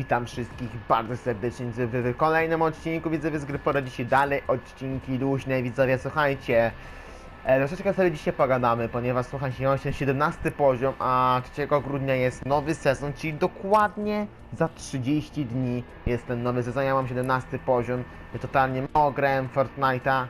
Witam wszystkich bardzo serdecznie w kolejnym odcinku Widzowie z gry pora dzisiaj dalej. Odcinki luźne Widzowie słuchajcie. E, Troszeczkę sobie dzisiaj pogadamy, ponieważ słuchajcie, mam się 17 poziom, a 3 grudnia jest nowy sezon, czyli dokładnie za 30 dni jest ten nowy sezon, ja mam 17 poziom, ja totalnie mało grałem Fortnite'a,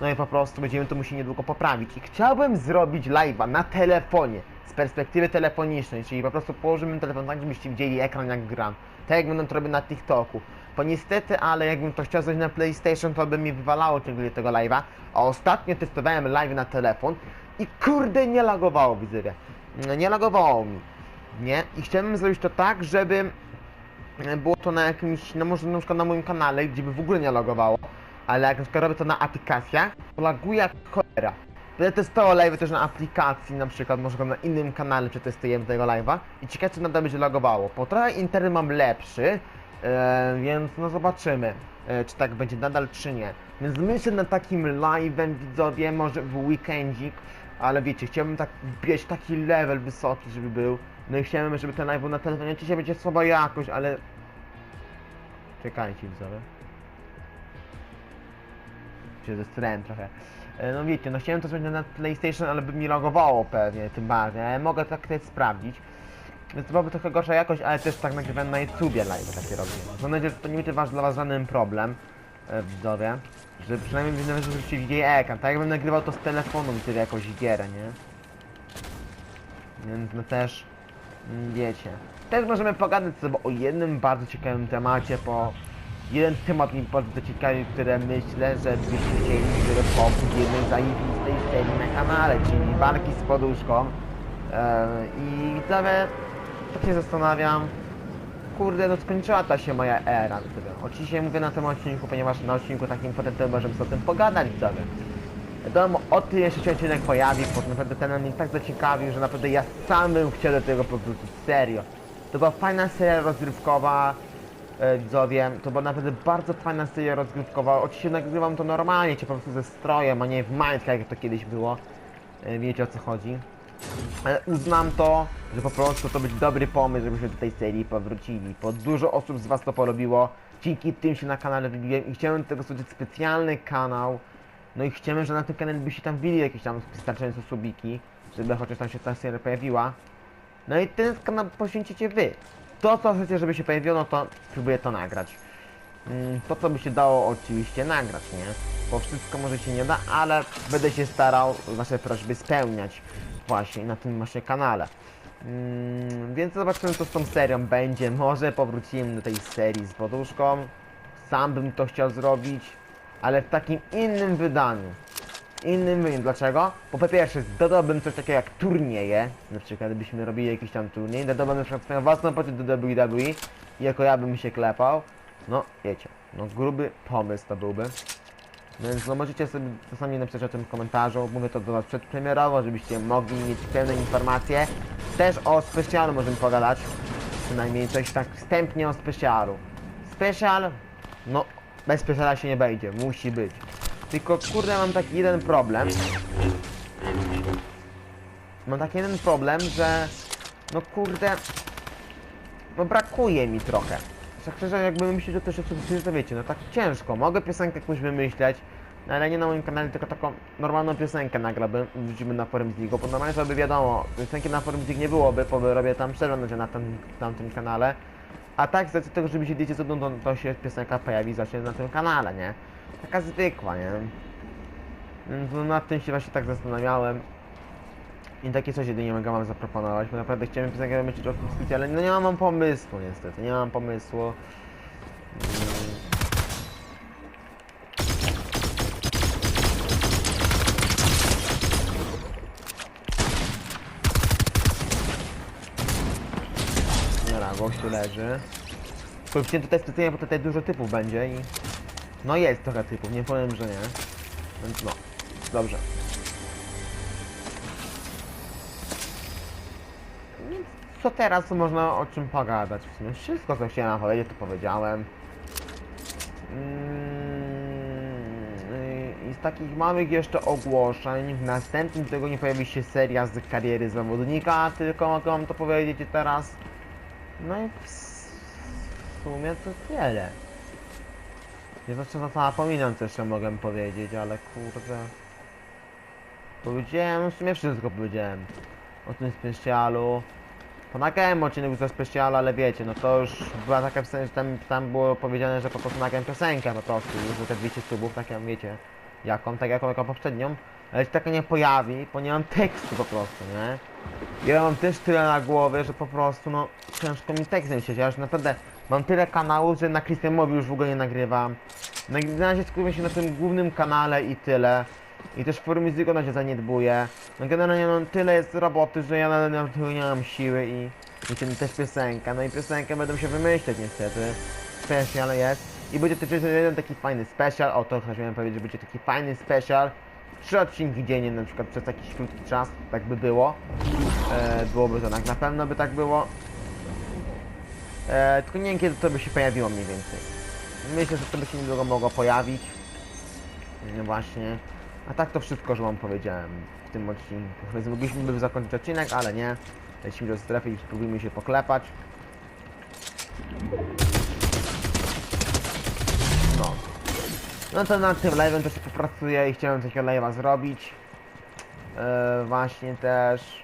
no i po prostu będziemy to musieli niedługo poprawić. I chciałbym zrobić live'a na telefonie, z perspektywy telefonicznej, czyli po prostu położymy telefon tak, żebyście widzieli ekran jak gram. Tak jak będę to robił na TikToku. Bo niestety, ale jakbym to chciał zrobić na PlayStation, to by mi wywalało ciągle tego live'a. A ostatnio testowałem live na telefon i kurde nie lagowało widzowie. Nie lagowało mi. Nie? I chciałbym zrobić to tak, żeby było to na jakimś, no może na przykład na moim kanale, gdzie by w ogóle nie logowało, ale jak na przykład robię to na aplikacjach, to laguje jak cholera. Będę testował live też na aplikacji, na przykład może na innym kanale przetestujemy tego live'a i ciekawe czy nadal będzie logowało. Po trochę internet mam lepszy, e, więc no zobaczymy, e, czy tak będzie nadal czy nie. Więc myślę nad takim live'em widzowie, może w weekendzik, ale wiecie, chciałbym tak wbić taki level wysoki, żeby był. No i chciałbym, żeby ten live był na telefonie. Oczywiście będzie słaba jakość, ale... Czekajcie widzowie. Się zestrałem trochę. E, No wiecie, no chciałem to zrobić na PlayStation, ale by mi logowało pewnie, tym bardziej. Ale mogę tak też sprawdzić. Więc to byłaby trochę gorsza jakość, ale też tak nagrywam na YouTubie live takie robię. Mam nadzieję, że to nie będzie dla was żaden problem, e, widzowie. Że przynajmniej widzowie, żebyście widzieli ekran. Tak jakbym nagrywał to z telefonu, tyle jakąś gierę, nie? Więc no też, mm, wiecie. Też możemy pogadać sobie o jednym bardzo ciekawym temacie, po jeden temat mi bardzo ciekawy, który myślę, że byście chcieli, żeby pomóc jednej zajebistej serii na kanale, czyli walki z poduszką. Eee, I widzowie, tak się zastanawiam, kurde, no skończyła ta się moja era. Oczywiście mówię na tym odcinku, ponieważ na odcinku takim potem możemy sobie o tym pogadać, widzowie. Wiadomo, o tyle się ten odcinek pojawił, bo naprawdę ten mnie tak zaciekawił, że naprawdę ja sam bym chciał do tego powrócić, serio. To była fajna seria rozgrywkowa, e, widzowie, to była naprawdę bardzo fajna seria rozgrywkowa. Oczywiście nagrywam to normalnie, cię po prostu ze strojem, a nie w majtkach, jak to kiedyś było. E, Wiecie o co chodzi. Ale uznam to, że po prostu to być dobry pomysł, żebyśmy do tej serii powrócili. Bo dużo osób z was to porobiło. Dzięki tym się na kanale wybiłem i chciałem do tego stworzyć specjalny kanał. No i chciałem, że na tym kanale by się tam wbili jakieś tam wystarczające subiki, żeby chociaż tam się ta seria pojawiła. No i ten kanał poświęcicie wy. To co chcecie, żeby się pojawiło, no to próbuję to nagrać. Mm, To co by się dało oczywiście nagrać, nie? Bo wszystko może się nie da, ale będę się starał wasze prośby spełniać właśnie na tym właśnie kanale. Mm, więc zobaczymy co z tą serią będzie. Może powrócimy do tej serii z poduszką. Sam bym to chciał zrobić, ale w takim innym wydaniu. Innym wydaniu. Dlaczego? Bo po pierwsze dodałbym coś takiego jak turnieje. Na przykład gdybyśmy robili jakiś tam turniej. Dodałbym na przykład swoją własną pociąg do WWE. Jako ja bym się klepał. No wiecie, no gruby pomysł to byłby. Więc no możecie sobie czasami napisać o tym komentarzu, mówię to do was przedpremierowo, żebyście mogli mieć pełne informacje. Też o specjalu możemy pogadać, przynajmniej coś tak wstępnie o specjalu. Special, no bez specjala się nie będzie, musi być. Tylko kurde mam taki jeden problem. Mam taki jeden problem, że no kurde, no brakuje mi trochę. Tak szczerze, jakby myśleć, że to się coś to wiecie, no tak ciężko. Mogę piosenkę jakąś wymyśleć, no ale nie na moim kanale, tylko taką normalną piosenkę nagrałbym, wrzucimy na forum z Ligo, bo normalnie to by wiadomo, piosenki na forum z League nie byłoby, bo robię tam na tym, na tym kanale. A tak, z tego, żeby się dzieci co to, się piosenka pojawi właśnie na tym kanale, nie? Taka zwykła, nie? Więc no nad tym się właśnie tak zastanawiałem. I takie coś jedynie mogę wam zaproponować, bo naprawdę chciałem piosenkę wymyślić o subskrypcji, ale no nie mam pomysłu niestety, nie mam pomysłu. Dobra, gościu leży. Powiedziałem tutaj specjalnie, bo tutaj dużo typów będzie i... No jest trochę typów, nie powiem, że nie. Więc no, dobrze. Więc co teraz można o czym pogadać? W sumie wszystko co chciałem powiedzieć to powiedziałem. Mm, I z takich małych jeszcze ogłoszeń w następnym tygodniu pojawi się seria z kariery zawodnika, tylko mogę wam to powiedzieć teraz. No i w, sumie to tyle. Nie zawsze za to napominam, co jeszcze mogę powiedzieć, ale kurde... Powiedziałem, w sumie wszystko powiedziałem. O tym specjalu. To nagrałem odcinek ze specjalu, ale wiecie, no to już była taka w sensie, że tam, tam było powiedziane, że po prostu nagrałem piosenkę po prostu, już za te 200 subów, tak jak wiecie, jaką, tak jaką, jaką poprzednią. Ale się taka nie pojawi, bo nie mam tekstu po prostu, nie? Ja mam też tyle na głowie, że po prostu, no, ciężko mi tekstem siedzieć. Ja już naprawdę mam tyle kanałów, że na Christiamowi już w ogóle nie nagrywam. Na, razie skupiam się na tym głównym kanale i tyle. I też forum muzyku na razie zaniedbuję. No generalnie no, tyle jest roboty, że ja na, na to nie mam siły i, i tym też piosenka. No i piosenkę będę się wymyśleć niestety. Special jest. I będzie też jeden taki fajny special, o to chciałem powiedzieć, że będzie taki fajny special. Trzy odcinki dziennie na przykład przez jakiś krótki czas, tak by było. E, byłoby to tak, na pewno by tak było. E, tylko nie wiem kiedy to by się pojawiło mniej więcej. Myślę, że to by się niedługo mogło pojawić. No właśnie. A tak to wszystko, że wam powiedziałem w tym odcinku. Więc mogliśmy by zakończyć odcinek, ale nie. Lecimy do strefy i spróbujmy się poklepać. No. No to nad tym live'em też popracuję i chciałem takiego live'a zrobić. E, właśnie też.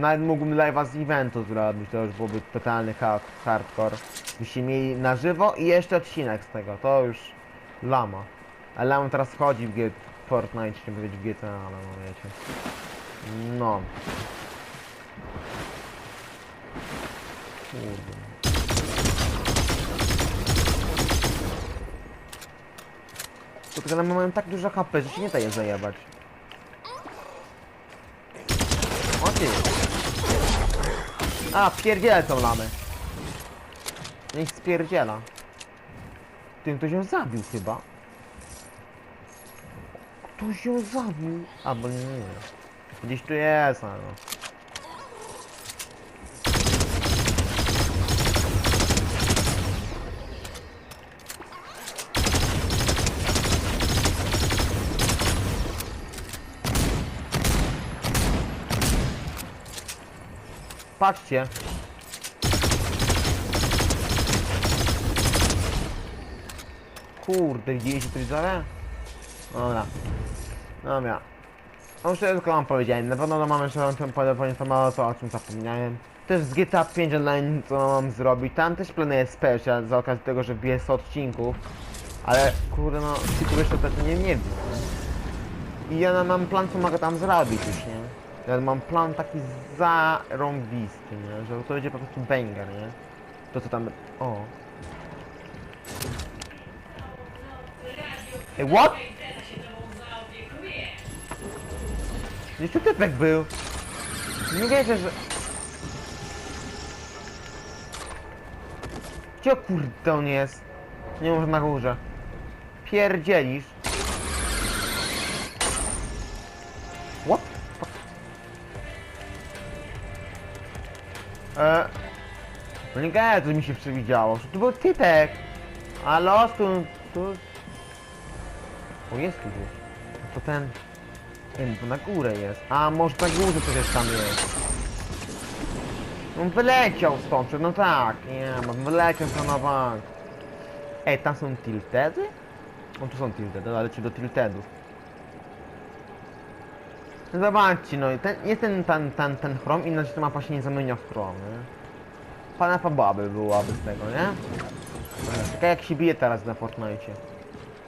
Nawet mógłbym live'a z eventu zrobić, to już byłoby totalny hard, hardcore. Byście mieli na żywo i jeszcze odcinek z tego, to już lama. Ale on teraz wchodzi w G Fortnite, chciałem powiedzieć w GTA, ale no wiecie. No. Kurde. Tylko mają tak dużo HP, że się nie daje zajebać. O ty. A, pierdzielę tą lamę. Niech spierdziela. Tym ktoś ją zabił chyba. Ktoś ją zabił. Albo nie, nie. Gdzieś tu jest, no. Patrzcie. Kurde, widzieliście to widzowie? Dobra. Dobra. No wszystko wam powiedziałem, na pewno mam jeszcze tym poinformował to o czym zapomniałem. Też z GTA 5 Online co mam zrobić, tam też planuję special z okazji tego, że bije 100 odcinków. Ale kurde no, tylko jeszcze to nie, nie wiem. I ja mam plan co mogę tam zrobić już, nie? Ja mam plan taki zarąbisty, nie? Że to będzie po prostu banger, nie? To co tam... O. Ej, what? Tu typek był. Nie wierzę, że... Gdzie kurde on jest? Nie może na górze. Pierdzielisz. Nie gadaj, to mi się przewidziało. To był typek. A los tu... tu... O, jest tu gdzieś. To ten... Wiem, to na górę jest. A, może na górze przecież tam jest. On wyleciał stąd, no tak, nie, no wyleciał to na bank. Ej, tam są tiltedy? No tu są tiltedy, ale ci do tiltedów. Zobaczcie, no ten, jest ten, ten, ten, ten chrom, inaczej ta mapa się nie zamienia w chrom, nie? Pana fababy byłaby z tego, nie? Taka jak się bije teraz na Fortnite.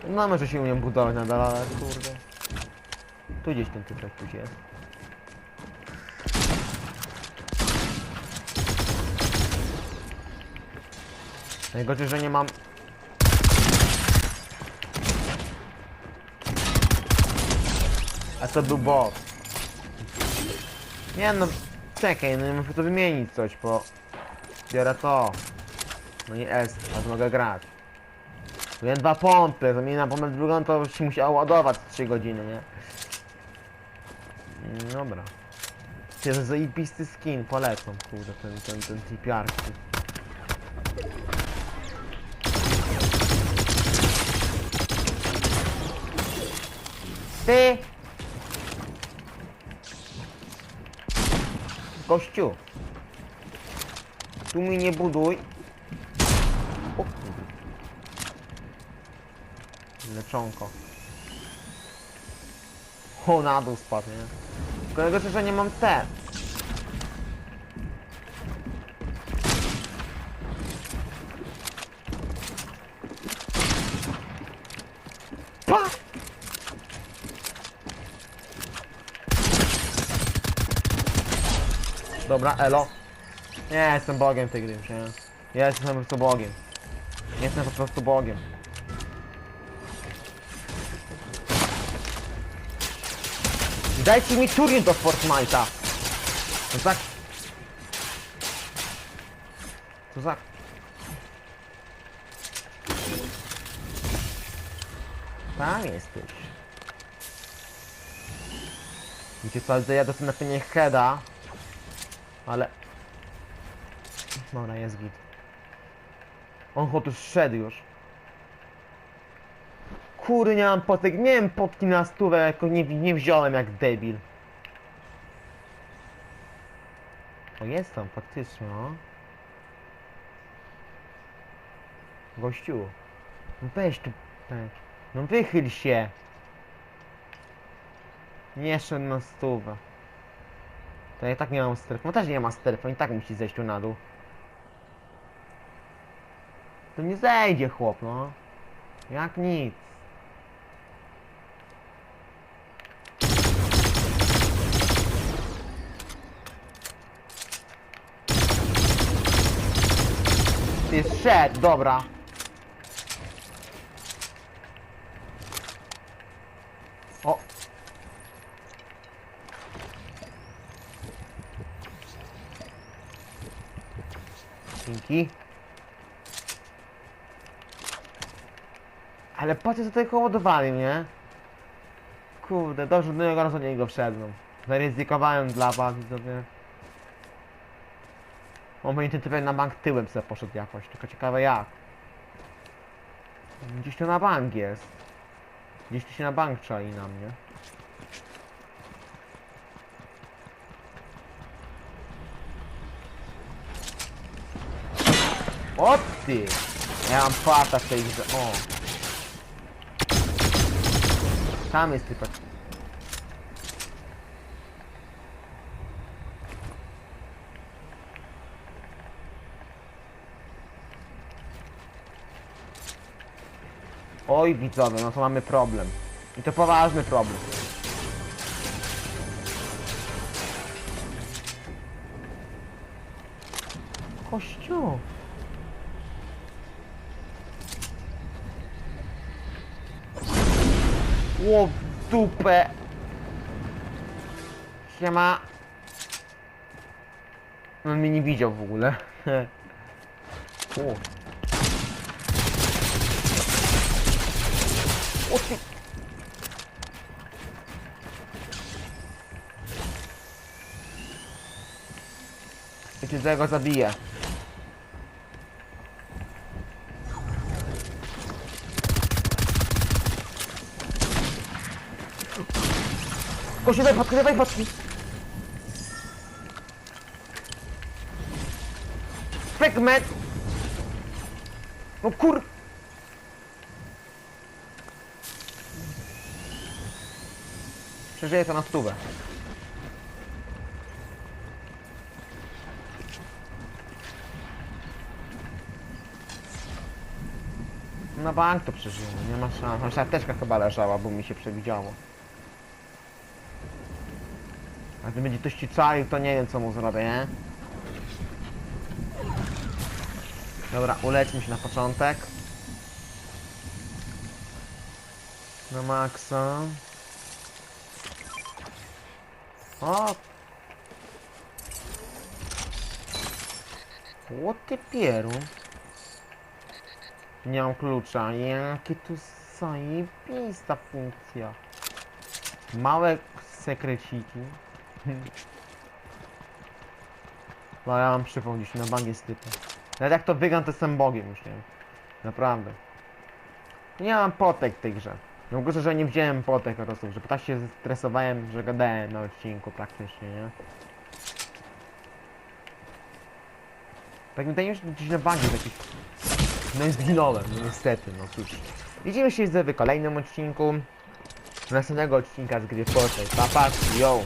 No może się umiem budować nadal, ale kurde. Tu gdzieś ten typek tu jest. Najgorzej, że nie mam... A to był bot. Nie no, czekaj, no muszę to wymienić coś, bo... Biorę to. No nie S, a to mogę grać. Miałem dwa pompy, zamienię na pompę drugą, to się musiało ładować 3 godziny, nie? Mm, Dobra. Jest zajebisty skin, polecam, kurde, ten, ten, ten typiarski. Ty! Gościu! Tu mi nie buduj. O kurde. Leczonko. O, na dół spadł, nie? Tylko że nie mam te. Dobra, elo. Nie, jestem bogiem tej gry nie? Ja jestem po prostu bogiem. Jestem po prostu bogiem. Dajcie mi Turin do Fortnite'a! To tak... To za... Tam jesteś. Wiecie co, ja dostanę pewnie heada. Ale... Dobra, jest git. On chyba tu szedł już. Kury, nie mam potek, miałem potki na stówę, jako nie, nie wziąłem jak debil. O, jest tam, faktycznie, o. Gościu. No weź tu, tak. No wychyl się. Nie szedł na stówę. To ja i tak nie mam strefy. No też nie ma strefy, i tak musi zejść tu na dół. To nie zejdzie chłop, no. Jak nic. Jest szedł, dobra. O. Dzięki. Ale patrzcie, co tutaj kołodowali mnie. Kurde, dobrze, do niego razu do niego wszedłem. Zaryzykowałem dla was, widzowie. On będzie tutaj na bank tyłem sobie poszedł jakoś, tylko ciekawe jak. Gdzieś to na bank jest. Gdzieś tu się na bank czai na mnie. O ty! Ja mam pata w tej grze. O! Tam jest typek. Oj widzowie, no to mamy problem. I to poważny problem. Kościół. Ło w dupę. Siema. On mnie nie widział w ogóle. o. O ty... Wiecie, że ja podki, daj podki. Fragment. No kur... Przeżyję to na stówę. Na bank to przeżyję, no nie ma szans. Nasza apteczka chyba leżała, bo mi się przewidziało. A gdy będzie ktoś ci czaił, to nie wiem co mu zrobię, nie? Dobra, ulećmy się na początek. Na maksa. O! O ty pieru. Nie mam klucza. Jakie tu zajebista funkcja. Małe sekreciki. No ja mam przypał gdzieś na bangie z typem. Nawet jak to wygram, to jestem bogiem już, nie. Naprawdę. Nie mam potek w tej grze. No że nie wziąłem potek po prostu, że tak się stresowałem, że gadałem na odcinku praktycznie, nie? Tak mi się, że gdzieś na bangie jest jakiś No i zginąłem, no niestety, no cóż. Widzimy się w kolejnym odcinku. Następnego odcinka z gry Fortnite. Pa, pa, yo!